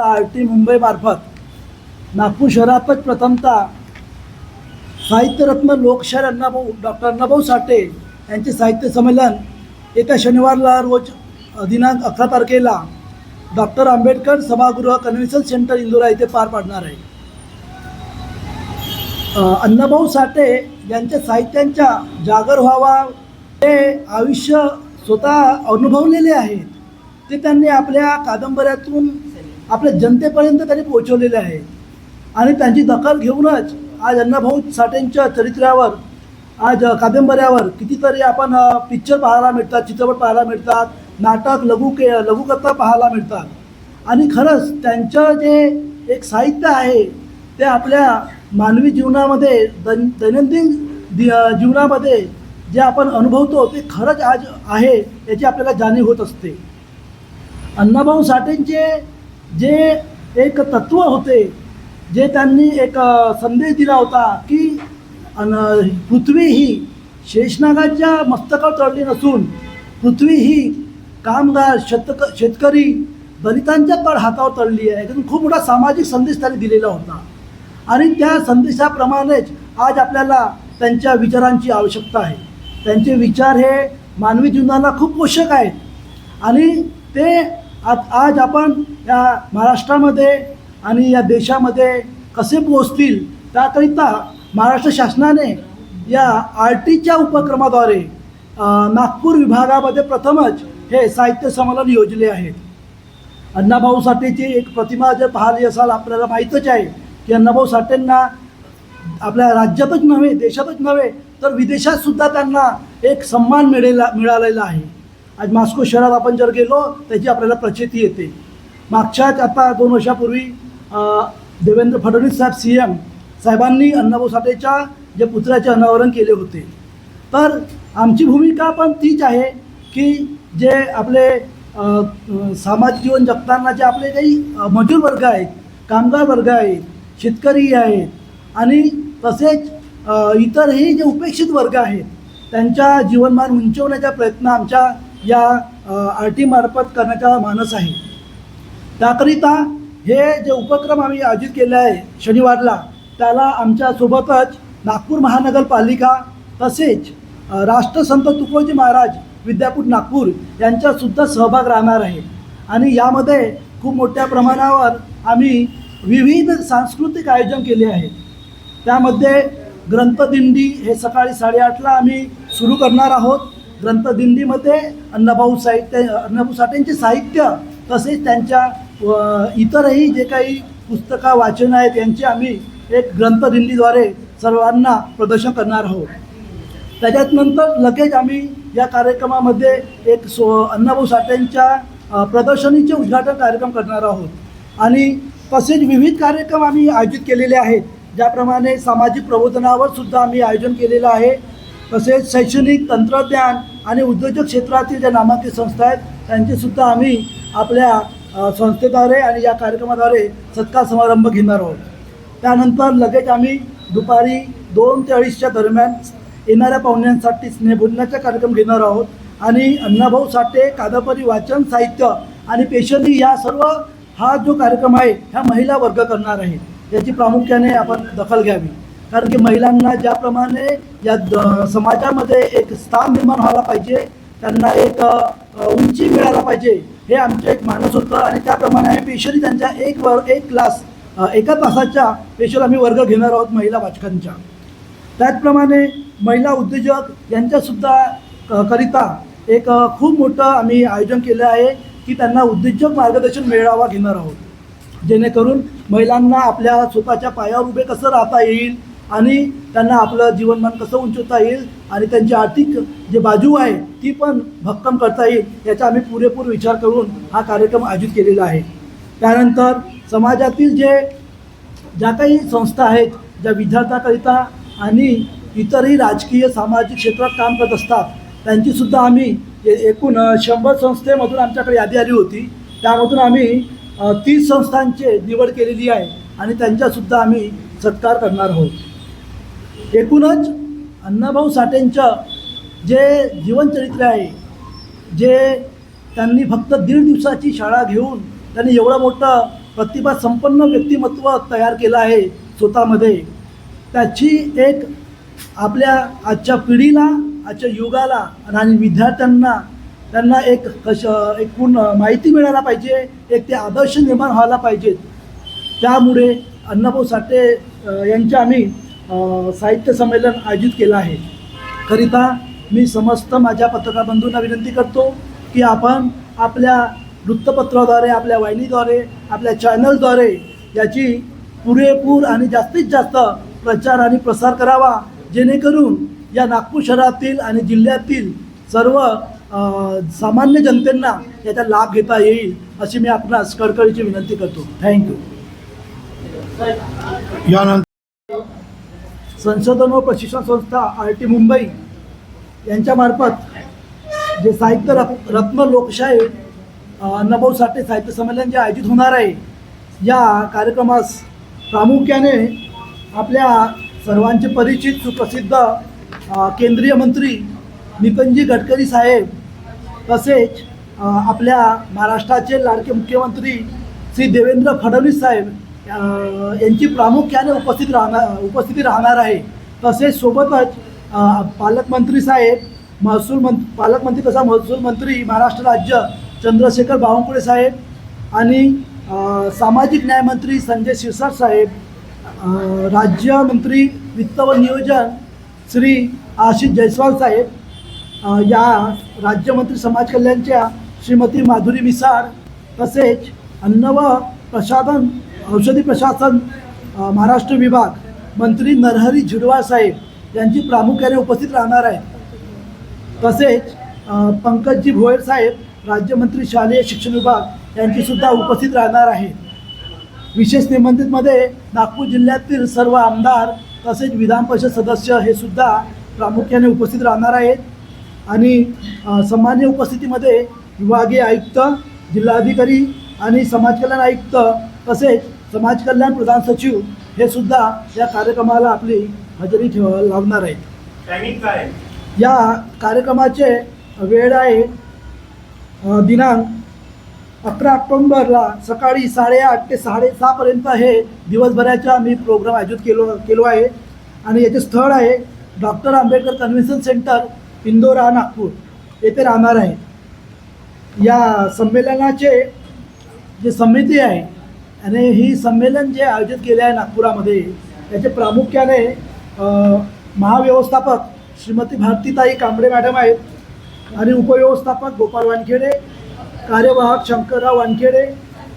R T मुंबईमार्फत Nagpur शहरातच प्रथमतः साहित्यरत्न लोकशाहीर अण्णाभाऊ डॉक्टर अण्णाभाऊ साठे यांचे साहित्य संमेलन येत्या शनिवारला रोज दिनांक अकरा तारखेला डॉक्टर आंबेडकर सभागृह कन्व्हेन्शन सेंटर इंदोरा येथे पार पाडणार आहे. अण्णाभाऊ साठे यांच्या साहित्यांच्या जागर व्हावा ते आयुष्य स्वतः अनुभवलेले आहेत. ते त्यांनी आपल्या कादंबऱ्यातून आपल्या जनतेपर्यंत त्यांनी पोहोचवलेले आहे. आणि त्यांची दखल घेऊनच आज अण्णाभाऊ साठेंच्या चरित्रावर आज कादंबऱ्यावर कितीतरी आपण पिक्चर पाहायला मिळतात चित्रपट पाहायला मिळतात नाटक लघु के लघुकथा पाहायला मिळतात. आणि खरंच त्यांचं जे एक साहित्य आहे ते आपल्या मानवी जीवनामध्ये दैन दैनंदिन दि जीवनामध्ये जे आपण अनुभवतो ते खरंच आज आहे याची आपल्याला जाणीव होत असते. अण्णाभाऊ साठेंचे जे एक तत्त्व होते जे त्यांनी एक संदेश दिला होता की पृथ्वी ही शेषनागाच्या मस्तकावर चढली नसून पृथ्वी ही कामगार शेतक शेतकरी दलितांच्या पण हातावर चढली आहे. त्यातून खूप मोठा सामाजिक संदेश त्यांनी दिलेला होता. आणि त्या संदेशाप्रमाणेच आज आपल्याला त्यांच्या विचारांची आवश्यकता आहे. त्यांचे विचार हे मानवी जीवनाला खूप पोषक आहेत. आणि ते आज आज आपण या महाराष्ट्रामध्ये आणि या देशामध्ये कसे पोहोचतील त्याकरिता महाराष्ट्र शासनाने या आर टीच्या उपक्रमाद्वारे नागपूर विभागामध्ये प्रथमच हे साहित्य संमेलन योजले आहेत अण्णाभाऊ साठेची एक प्रतिमा जर पाहिली असाल आपल्याला माहीतच आहे की अण्णाभाऊ साठेंना आपल्या राज्यातच नव्हे देशातच नव्हे तर विदेशात सुद्धा त्यांना एक सन्मान मिळेला मिळालेला आहे. आज मॉस्को शहरात आपण जर गेलो त्याची आपल्याला प्रचिती येते. मागच्याच आता दोन वर्षापूर्वी देवेंद्र फडणवीस साहेब सी एम साहेबांनी अण्णाभाऊ साठेच्या जे पुतळ्याचे अनावरण केले होते. तर आमची भूमिका पण तीच आहे की जे आपले सामाजिक जीवन जगताना जे आपले काही मजूर वर्ग आहेत कामगार वर्ग आहेत शेतकरी आहेत आणि तसेच इतरही जे उपेक्षित वर्ग आहेत त्यांच्या जीवनमान उंचवण्याचा प्रयत्न आमच्या या आर टी मार्फत करण्याचा मानस आहे. त्याकरिता हे जे उपक्रम आम्ही आयोजित केले आहे शनिवारला त्याला आमच्यासोबतच नागपूर महानगरपालिका तसेच राष्ट्रसंत तुकोजी महाराज विद्यापीठ नागपूर यांचासुद्धा सहभाग राहणार आहे. आणि यामध्ये खूप मोठ्या प्रमाणावर आम्ही विविध सांस्कृतिक आयोजन केले आहे. त्यामध्ये ग्रंथदिंडी हे सकाळी साडेआठला आम्ही सुरू करणार आहोत. ग्रंथदिंडीमध्ये अण्णाभाऊ साहित्य अण्णाभाऊ साठेंचे साहित्य तसेच त्यांच्या व इतरही जे काही पुस्तकं वाचन आहेत यांचे आम्ही एक ग्रंथदिंडीद्वारे सर्वांना प्रदर्शन करणार आहोत. त्याच्यात नंतर लगेच आम्ही या कार्यक्रमामध्ये एक सो अण्णाभाऊ साठेंच्या प्रदर्शनीचे उद्घाटन कार्यक्रम करणार आहोत. आणि तसेच विविध कार्यक्रम आम्ही आयोजित केलेले आहेत. ज्याप्रमाणे सामाजिक प्रबोधनावर सुद्धा आम्ही आयोजन केलेलं आहे. तसेच शैक्षणिक तंत्रज्ञान आणि उद्योजक क्षेत्रातील ज्या नामांकित संस्था आहेत त्यांचीसुद्धा आम्ही आपल्या संस्थेद्वारे आणि या कार्यक्रमाद्वारे सत्कार समारंभ घेणार आहोत. त्यानंतर लगेच आम्ही दुपारी दोन ते अडीचच्या दरम्यान येणाऱ्या पाहुण्यांसाठी स्नेहभोजनाचा कार्यक्रम घेणार आहोत आणि अण्णाभाऊ साठे कादंबरी वाचन साहित्य आणि पेशनी या सर्व हा जो कार्यक्रम आहे ह्या महिला वर्ग करणार आहे याची प्रामुख्याने आपण दखल घ्यावी. कारण की महिलांना ज्याप्रमाणे या समाजामध्ये एक स्थान निर्माण व्हायला पाहिजे त्यांना एक उंची मिळायला पाहिजे हे आमचं एक मानस होतं. आणि त्याप्रमाणे आम्ही पेशली त्यांच्या एक वर एक क्लास एका तासाच्या पेशल आम्ही वर्ग घेणार आहोत महिला वाचकांच्या. त्याचप्रमाणे महिला उद्योजक यांच्यासुद्धा क- करिता एक खूप मोठं आम्ही आयोजन केलं आहे की त्यांना उद्योजक मार्गदर्शन मेळावा घेणार आहोत. जेणेकरून महिलांना आपल्या स्वतःच्या पायावर उभे कसं राहता येईल आणि त्यांना आपलं जीवनमान कसं उंचवता येईल आणि त्यांची आर्थिक जे बाजू आहे ती पण भक्कम करता येईल याचा आम्ही पुरेपूर विचार करून हा कार्यक्रम आयोजित केलेला आहे. त्यानंतर समाजातील जे ज्या काही संस्था आहेत ज्या विद्यार्थ्याकरिता आणि इतरही राजकीय सामाजिक क्षेत्रात काम करत असतात त्यांचीसुद्धा आम्ही एकूण शंभर संस्थेमधून आमच्याकडे यादी आली होती. त्यामधून आम्ही तीस संस्थांचे निवड केलेली आहे आणि त्यांचासुद्धा आम्ही सत्कार करणार आहोत. एकूणच अण्णाभाऊ साठेंचं जे जीवनचरित्र आहे जे त्यांनी फक्त दीड दिवसाची शाळा घेऊन त्यांनी एवढं मोठं प्रतिभा संपन्न व्यक्तिमत्व तयार केलं आहे स्वतःमध्ये त्याची एक आपल्या आजच्या पिढीला आजच्या युगाला आणि विद्यार्थ्यांना त्यांना एक कश एकूण माहिती मिळायला पाहिजे एक ते आदर्श निर्माण व्हायला पाहिजेत. त्यामुळे अण्णाभाऊ साठे यांच्या आम्ही साहित्य संमेलन आयोजित केलं आहे. करिता मी समस्त माझ्या पत्रकार बंधूंना विनंती करतो की आपण आपल्या वृत्तपत्राद्वारे आपल्या वाहिनीद्वारे आपल्या चॅनलद्वारे याची पुरेपूर आणि जास्तीत जास्त प्रचार आणि प्रसार करावा जेणेकरून या नागपूर शहरातील आणि जिल्ह्यातील सर्व सामान्य जनतेंना याचा लाभ घेता येईल अशी मी आपणास कडकडीची विनंती करतो. थँक्यू यानंतर संशोधन व प्रशिक्षण संस्था आय टी मुंबई यांच्यामार्फत जे साहित्य रत् रत्न लोकशाही अ, अण्णाभाऊ साठे साहित्य संमेलन जे आयोजित होणार आहे या कार्यक्रमास प्रामुख्याने आपल्या सर्वांचे परिचित सुप्रसिद्ध केंद्रीय मंत्री निकंजी गडकरी साहेब तसेच आपल्या महाराष्ट्राचे लाडके मुख्यमंत्री श्री देवेंद्र फडणवीस साहेब यांची प्रामुख्याने उपस्थित राहणार उपस्थिती राहणार आहे. तसेच सोबतच पालकमंत्री साहेब महसूल मं पालकमंत्री तसा महसूल मंत्री महाराष्ट्र राज्य चंद्रशेखर बावनकुळे साहेब आणि सामाजिक न्यायमंत्री संजय शिरसाट साहेब राज्यमंत्री वित्त व नियोजन श्री आशिष जयस्वाल साहेब या राज्यमंत्री समाज कल्याणच्या श्रीमती माधुरी मिसाळ तसेच अन्न व प्रसाधन औषधी प्रशासन महाराष्ट्र विभाग मंत्री नरहरी झिडवाळ साहेब यांची प्रामुख्याने उपस्थित राहणार आहे. तसेच पंकजी पंकजजी भोयर साहेब राज्यमंत्री शालेय शिक्षण विभाग यांचीसुद्धा उपस्थित राहणार आहे. विशेष निमंत्रितमध्ये नागपूर जिल्ह्यातील सर्व आमदार तसेच विधान परिषद सदस्य हे सुद्धा प्रामुख्याने उपस्थित राहणार आहेत. आणि सामान्य उपस्थितीमध्ये विभागीय आयुक्त जिल्हाधिकारी आणि समाज कल्याण आयुक्त तसेच समाज कल्याण प्रधान सचिव हे सुद्धा या कार्यक्रमाला आपली हजेरी ठेव लावणार आहेत. टायमिंग काय? आहे? या कार्यक्रमाचे वेळ आहे दिनांक अकरा ऑक्टोंबरला सकाळी साडेआठ ते साडेसहापर्यंत हे दिवसभराचा मी प्रोग्राम आयोजित केलो केलो आहे. आणि याचे स्थळ आहे doctor Ambedkar convention centre Indora Nagpur. येथे राहणार आहे. या संमेलनाचे जे समिती आहे आणि ही संमेलन जे आयोजित केले आहे नागपुरामध्ये याचे प्रामुख्याने महाव्यवस्थापक श्रीमती भारतीताई कांबळे मॅडम आहेत आणि उपव्यवस्थापक गोपाळ वानखेडे कार्यवाहक शंकरराव वानखेडे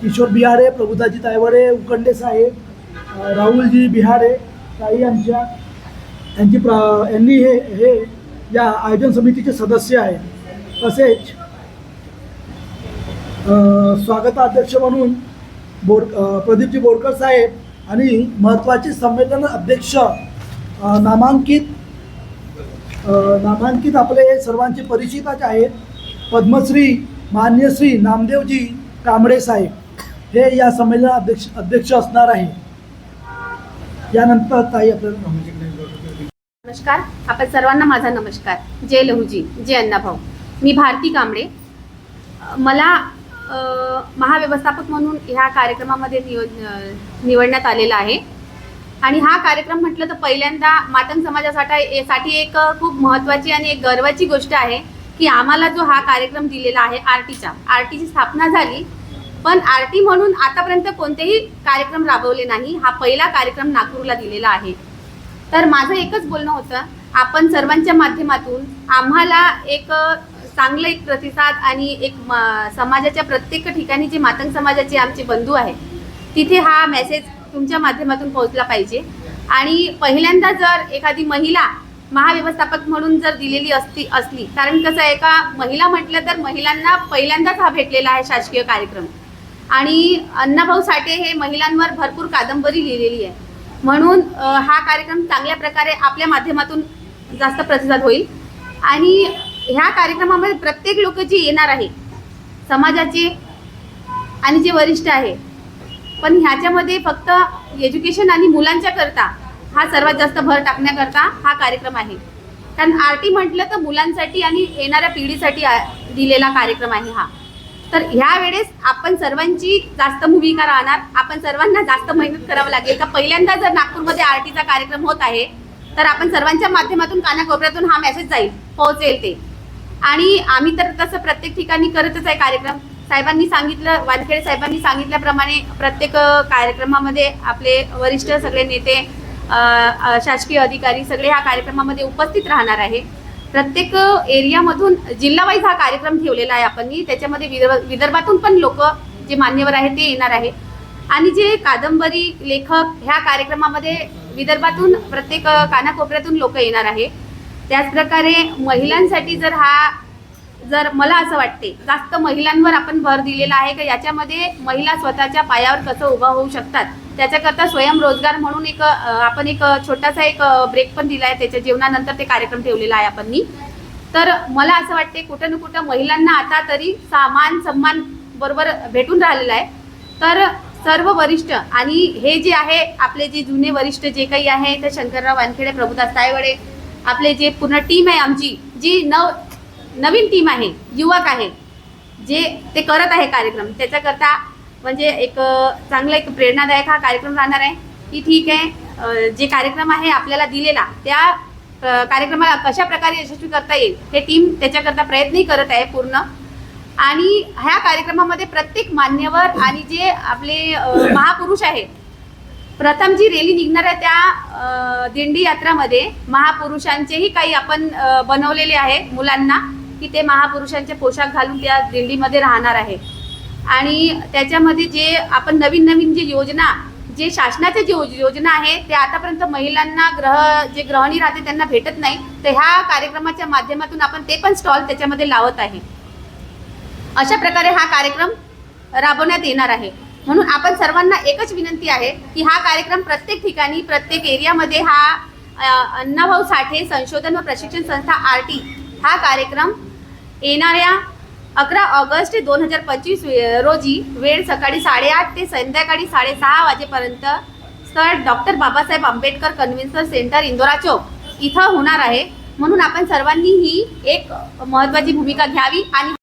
किशोर बिहारे प्रभुताजी तायवडे उकंडे साहेब राहुलजी बिहारे ताई आमच्या यांची प्रा यांनी हे हे या आयोजन समितीचे सदस्य आहेत. तसेच स्वागताध्यक्ष म्हणून बोर प्रदीपजी बोरकर साहेब आणि महत्त्वाचे संमेलन अध्यक्ष नामांकित नामांकित आपले सर्वांचे परिचितच आहेत. पद्मश्री मान्यश्री नामदेवजी कांबळे साहेब हे या संमेलन अध्यक्ष अध्यक्ष असणार आहे. यानंतर ताई आपल्याला नमस्कार. आपण सर्वांना माझा नमस्कार. जय लहूजी. जय अण्णाभाऊ. मी भारती कांबळे. मला महाव्यवस्थापक म्हणून ह्या कार्यक्रमामध्ये नियो निवडण्यात आलेला आहे. आणि हा कार्यक्रम म्हटलं तर पहिल्यांदा मातंग समाजासाठी साठी एक खूप महत्त्वाची आणि एक गर्वाची गोष्ट आहे की आम्हाला जो हा कार्यक्रम दिलेला आहे आर टीचा आर टीची स्थापना झाली. पण आर टी म्हणून आतापर्यंत कोणतेही कार्यक्रम राबवले नाही हा पहिला कार्यक्रम नागपूरला दिलेला आहे. तर माझं एकच बोलणं होतं आपण सर्वांच्या माध्यमातून आम्हाला एक चांगलं एक प्रतिसाद आणि एक म- समाजाच्या प्रत्येक ठिकाणी जे मातंग समाजाचे आमचे बंधू आहेत तिथे हा मेसेज तुमच्या माध्यमातून पोहोचला पाहिजे. आणि पहिल्यांदा जर एखादी महिला महाव्यवस्थापक म्हणून जर दिलेली असती असली कारण कसं आहे का महिला म्हटलं तर महिलांना पहिल्यांदाच हा भेटलेला आहे शासकीय कार्यक्रम. आणि अण्णाभाऊ साठे हे महिलांवर भरपूर कादंबरी लिहिलेली आहे. म्हणून हा कार्यक्रम चांगल्या प्रकारे आपल्या माध्यमातून जास्त प्रतिसाद होईल. आणि ह्या कार्यक्रमामध्ये प्रत्येक लोक जे येणार आहे समाजाचे आणि जे वरिष्ठ आहे पण ह्याच्यामध्ये फक्त एज्युकेशन आणि मुलांच्या करता हा सर्वात जास्त भर टाकण्याकरता हा कार्यक्रम आहे. कारण आर टी म्हटलं तर मुलांसाठी आणि येणाऱ्या पिढीसाठी दिलेला कार्यक्रम आहे हा. तर ह्या वेळेस आपण सर्वांची जास्त भूमिका राहणार. आपण सर्वांना जास्त मेहनत करावं लागेल. का पहिल्यांदा जर नागपूरमध्ये आरटीचा कार्यक्रम होत आहे तर आपण सर्वांच्या माध्यमातून कानाकोपऱ्यातून हा मेसेज जाईल. पोहोचेल ते. आणि आम्ही तर तसं प्रत्येक ठिकाणी करतच आहे कार्यक्रम. साहेबांनी सांगितलं वानखेडे साहेबांनी सांगितल्याप्रमाणे प्रत्येक कार्यक्रमामध्ये आपले वरिष्ठ सगळे नेते शासकीय अधिकारी सगळे ह्या कार्यक्रमामध्ये उपस्थित राहणार आहे. प्रत्येक एरियामधून जिल्हावाईज हा कार्यक्रम ठेवलेला आहे आपण. त्याच्यामध्ये विदर्भ विदर्भातून पण लोक जे मान्यवर आहेत ते येणार आहे आणि जे कादंबरी लेखक ह्या कार्यक्रमामध्ये विदर्भातून प्रत्येक कानाकोपऱ्यातून लोक येणार आहे. त्याचप्रकारे महिलांसाठी जर हा जर मला असं वाटते जास्त महिलांवर आपण भर दिलेला आहे का याच्यामध्ये महिला स्वतःच्या पायावर कसं उभा होऊ शकतात त्याच्याकरता स्वयंरोजगार म्हणून एक आपण एक छोटासा एक ब्रेक पण दिला आहे त्याच्या जेवणानंतर ते कार्यक्रम ठेवलेला आहे आपण तर मला असं वाटते कुठं ना कुठं महिलांना आता तरी सामान सन्मान बरोबर भेटून राहिलेला आहे. तर सर्व वरिष्ठ आणि हे जे आहे आपले जे जुने वरिष्ठ जे काही आहे ते शंकरराव वानखेडे प्रभुदास तायवडे आपले जे पूर्ण टीम आहे आमची जी नव नवीन टीम आहे युवक आहे जे ते करत आहे कार्यक्रम. त्याच्याकरता म्हणजे एक चांगला एक प्रेरणादायक हा कार्यक्रम राहणार आहे. की ठीक आहे जे कार्यक्रम आहे आपल्याला दिलेला त्या कार्यक्रमाला कशा प्रकारे यशस्वी करता येईल हे टीम त्याच्याकरता प्रयत्नही करत आहे पूर्ण. आणि ह्या कार्यक्रमामध्ये प्रत्येक मान्यवर आणि जे आपले महापुरुष आहेत प्रथम जी रॅली निघणार आहे त्या दिंडी यात्रामध्ये महापुरुषांचेही काही आपण बनवलेले आहे मुलांना की ते महापुरुषांचे पोशाख घालून त्या दिंडीमध्ये राहणार आहे. आणि त्याच्यामध्ये जे आपण नवीन नवीन जे योजना जे शासनाच्या जे योजना आहे ते आतापर्यंत महिलांना ग्रह जे ग्रहणी राहते त्यांना भेटत नाही तर ह्या कार्यक्रमाच्या माध्यमातून आपण ते पण स्टॉल त्याच्यामध्ये लावत आहे. अशा प्रकारे हा कार्यक्रम राबवण्यात येणार आहे. म्हणून आपण सर्वांना एकच विनंती आहे की हा कार्यक्रम प्रत्येक ठिकाणी प्रत्येक एरियामध्ये हा अण्णाभाऊ साठे संशोधन व प्रशिक्षण संस्था आर टी हा कार्यक्रम येणाऱ्या अकरा ऑगस्ट दोन हजार पंचवीस रोजी वेळ सकाळी साडेआठ ते संध्याकाळी साडेसहा वाजेपर्यंत स्थळ doctor Babasaheb Ambedkar convention centre Indora चौक इथं होणार आहे. म्हणून आपण सर्वांनी ही एक महत्त्वाची भूमिका घ्यावी आणि